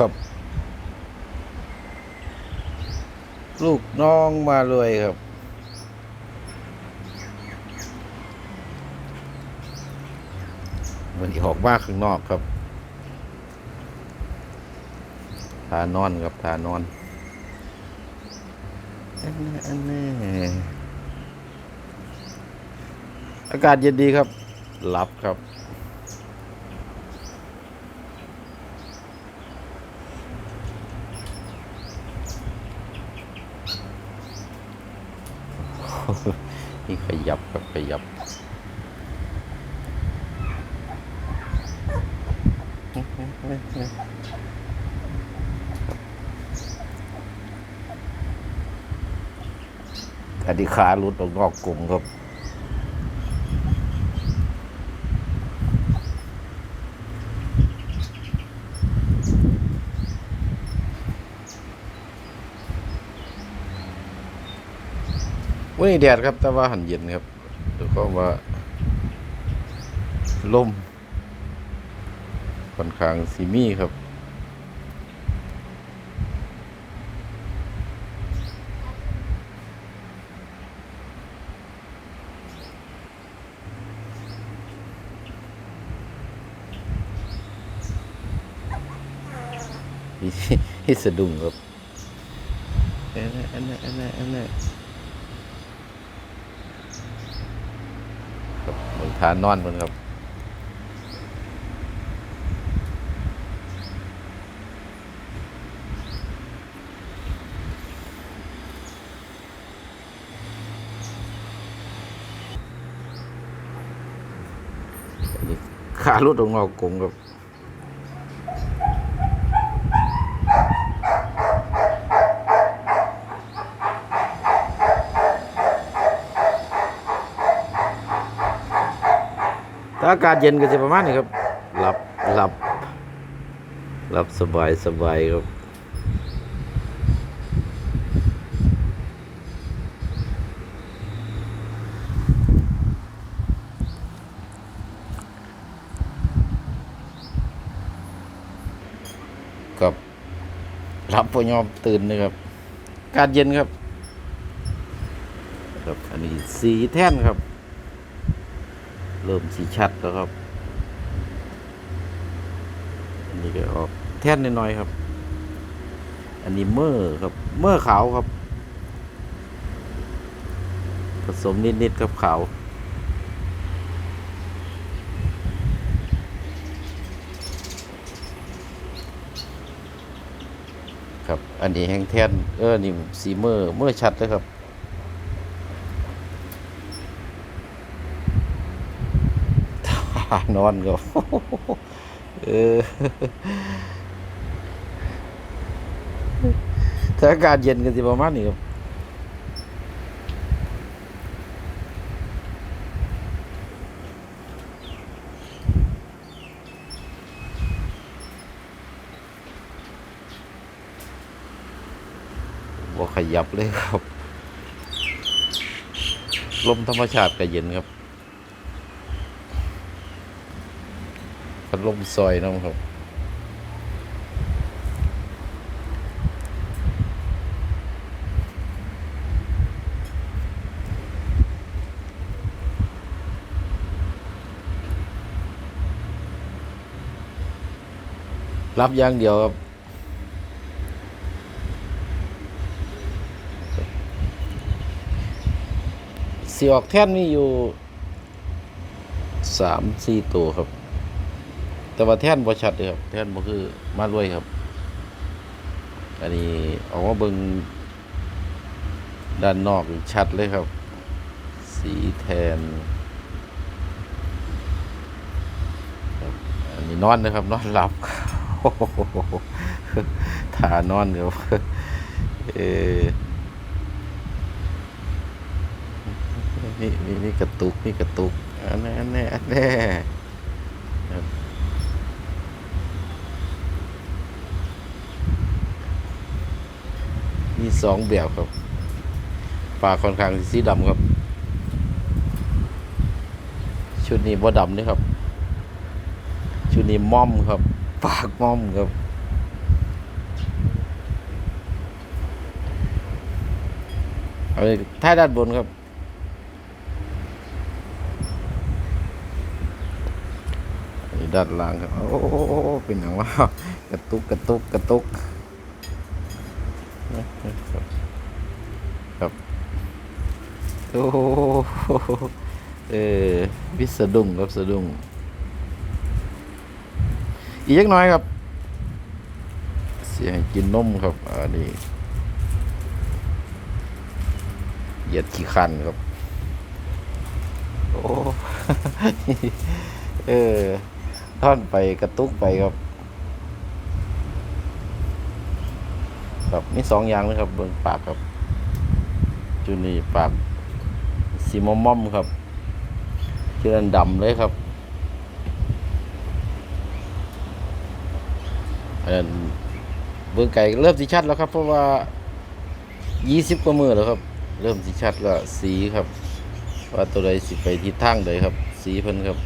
ครับ ลูกน้องมาเลยครับ มันที่ออกมาข้างนอกครับทานอนครับทานอนอันนี้อันนี้อากาศเย็นดีครับ หลับครับ นี่ขยับกับขยับอันนี้ขาลุดออกนอกกลุ่มครับ วันนี้แดดครับ แต่ว่าหันเย็นครับแล้วก็ว่าลมค่อนข้างสีมีครับนี่ที่สะดุ้งครับอันนั้นอันนั้นอันนั้น ฐานนอนเหมือนทานอนมันครับขาลุดออกนอกกรงครับ อากาศเย็นก็จะประมาณนี้ครับ หลับหลับหลับสบายสบายครับกับรับพอยอมตื่นนะครับอากาศเย็นครับ ครับ อันนี้สีแท่นครับ เริ่มสีชัดแล้วครับอันนี้ก็ออกแท่นน้อยๆครับ อันนี้เมื่อครับเมื่อขาวครับ ผสมนิดๆกับขาวครับ อันนี้แห้งแท่นเออนี่สีเมื่อเมื่อชัดเลยครับานอนก็เออถ้าอากาศเย็นกันสิประมาณนี้ครับบ่ขยับเลยครับ ลมธรรมชาติก็เย็นครับ พัดลมซอยน้ำครับ รับอย่างเดียวครับสีออกแท่นมีอยู่สามสี่ตัวครับ แต่ว่าแท่นบ่ชัดเลยครับ แท่นบ่คือมารวยครับ อันนี้ออกมาเบิ่งด้านนอกชัดเลยครับ สีแทนอันนี้นอนนะครับ นอนหลับโอ้โหทานอนครับเออนี่นี่นี่กระตุกนี่กระตุกอันแนี้อันนี้อันนี้ สองแบบครับปลาค่อนข้างสีดำครับ ชุดนี้บ่ดำนี่ครับ ชุดนี้ม่อมครับ ปากม่อมครับเอาท้ายด้านบนครับ ด้านล่างครับ โอ้เป็นอย่างว่ากระตุกกระตุกกระตุก โอ้โหเออวิสดุ้งครับสะดุ้งอีกยักน้อยครับ เสียให้กินนมครับอันนี้เหยียดขี้คันครับ โอ้เออท่อนไปกระตุกไปครับครับมีสองอย่างนะครับเบิ่งปากครับจุนี่ปาก สีม่อมมอมครับเชื่อนดำเลยครับอันนั้นเบิ่งไก่เริ่มสีชัดแล้วครับ เพราะว่ายี่สิบกว่ามือแล้วครับ เริ่มสีชัดแล้วสีครับ ว่าตัวใดสิไปทิศทางใดครับ สีเพิ่นครับ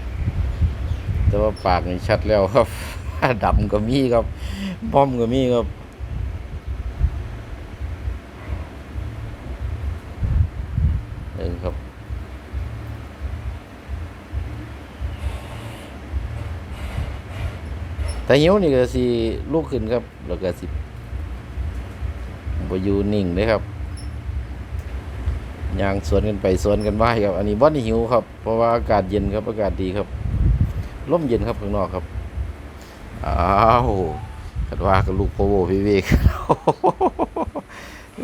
แต่ว่าปากนี่ชัดแล้วครับดำก็มีครับป้อมก็มีครับเออครับ แต่หิวนี่ก็สิลูกขึ้นครับ แล้วก็สิบอยู่นิ่งเลยครับยางสวนกันไปสวนกันมาครับ อันนี้บ่ได้หิวครับ เพราะว่าอากาศเย็นครับ อากาศดีครับร่มเย็นครับข้างนอกครับอ้าวคัดว่ากับลูกโปโบพี่เวก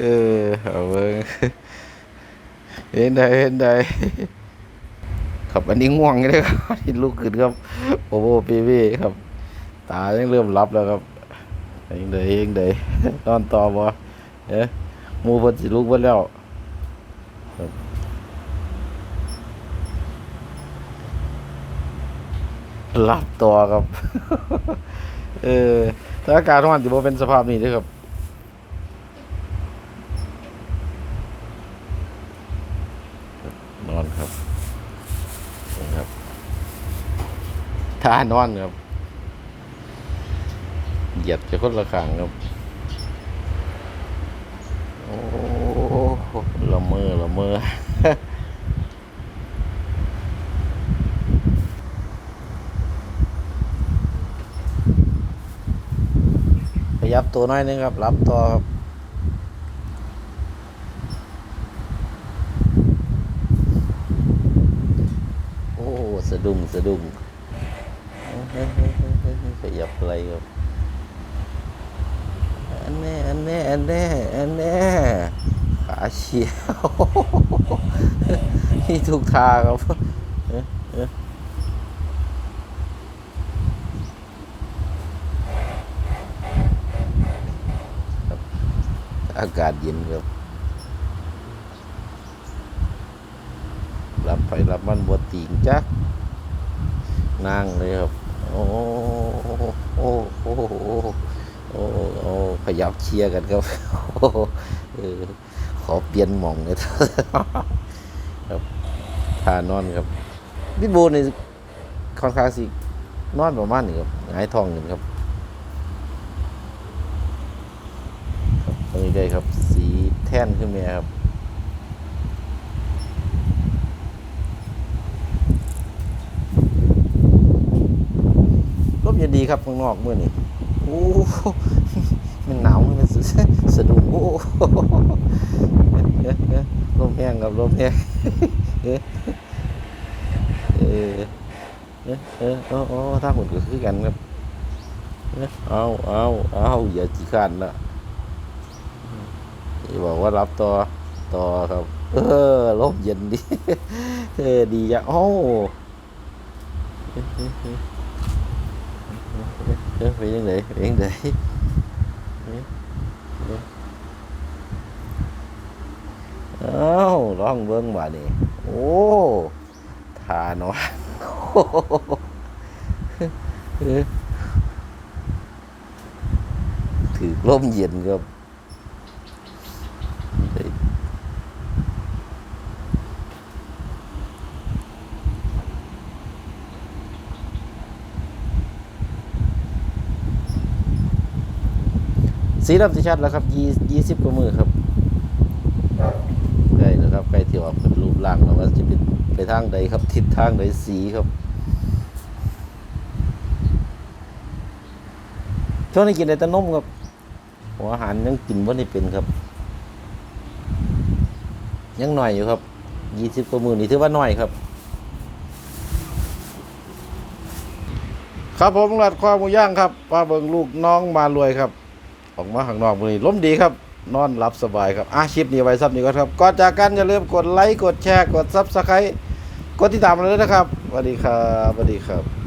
เออเอาเบิ่งเห็นได้เห็นได้ครับอันนี้ง่วงเลยครับลุกขึ้นครับโปโบพี่เวกครับ ตายังเริ่มรับแล้วครับเองเดยเองเดยนอนต่อบ่เอ๊ะมูเพิ่นสิลุกเบิดแล้วรับตัวครับ เออถ้าอากาศร้อนถือว่าเป็นสภาพนี้เด้วยครับ นอนครับนี่ครับท่านอนครับ ยียดจะคนละขางครับ โอ้ละเมอละเมอขยับตัวน้อยนึงครับ รับตัวครับโอ้สะดุ้งสะดุ้งเฮ้ยเฮ้ยเฮ้ยเฮ้ยเฮ้ยขยับอะไรครับอั นแอนแน่แอนแน่ขาเฉียวนี่ถูกทางครับอากาศเย็นครับ รับไปรับมันบวติงจัก นั่งเลยครับ โอ้โหโอ้โอ้ โอ้โหโอ้โหขยับเชียร์กันครับโอ้โออขอเปลี่ยนหม่องเลยครับทานอนครับพี่บูนี่ค่อนข้างสินอนประมาณนี้ครับหงายทองอยู่ครับครับตรงนี้ได้ครับ สีแท่นขึ้นมาครับลมเย็นดีครับข้างนอกเมื่อนี้ อ้มันหนาวมันสะสะดุ้งโอ้โหเอ๊ะเอ๊ะลมแห้งครับลมแห้งเอ๊ะเอ๊ะเอ๊ะเอ๊ะโอ้โอ้ถ้าหุ่นก็คือกันครับเอ๊ะเอาเอาเอาอย่าจีขันละที่บอกว่ารับต่อต่อครับ เออลมเย็นดีเออดีจ้ะโอ้ เอ๊ะเอ๊ะเอ๊ะเออไปยังไงไปยังไงเอ้าร้องเบิ้งมานี่โอ้ทานวะเออถือลมเย็นครับได้ สีดำสีชัดแล้วครับยี่ยี่สิบกว่ามือครับแต่ใกล้ที่ออกเป็นรูปร่างแล้วว่าจะเป็นไปทางใดครับ ทิศทางใดสีครับช่วงนี้กินแต่ตะนมครับหัวอาหารยังกินว่านี่เป็นครับ ยังหน่อยอยู่ครับยี่สิบกว่าหมื่นนี่ถือว่าน้อยครับครับผมรัดความหมูย่างครับว่าเบิงลูกน้องมารวยครับ ออกมาข้างนอกมือนี้ล้มดีครับ นอนหลับสบายครับอาชีพนี้ไว้ซับนี้ก็ครับ ก่อนจากกันอย่าลืมกดไลค์กดแชร์กดซับสไครต์กดติดตามเลยนะครับสวัสดีครับสวัสดีครับ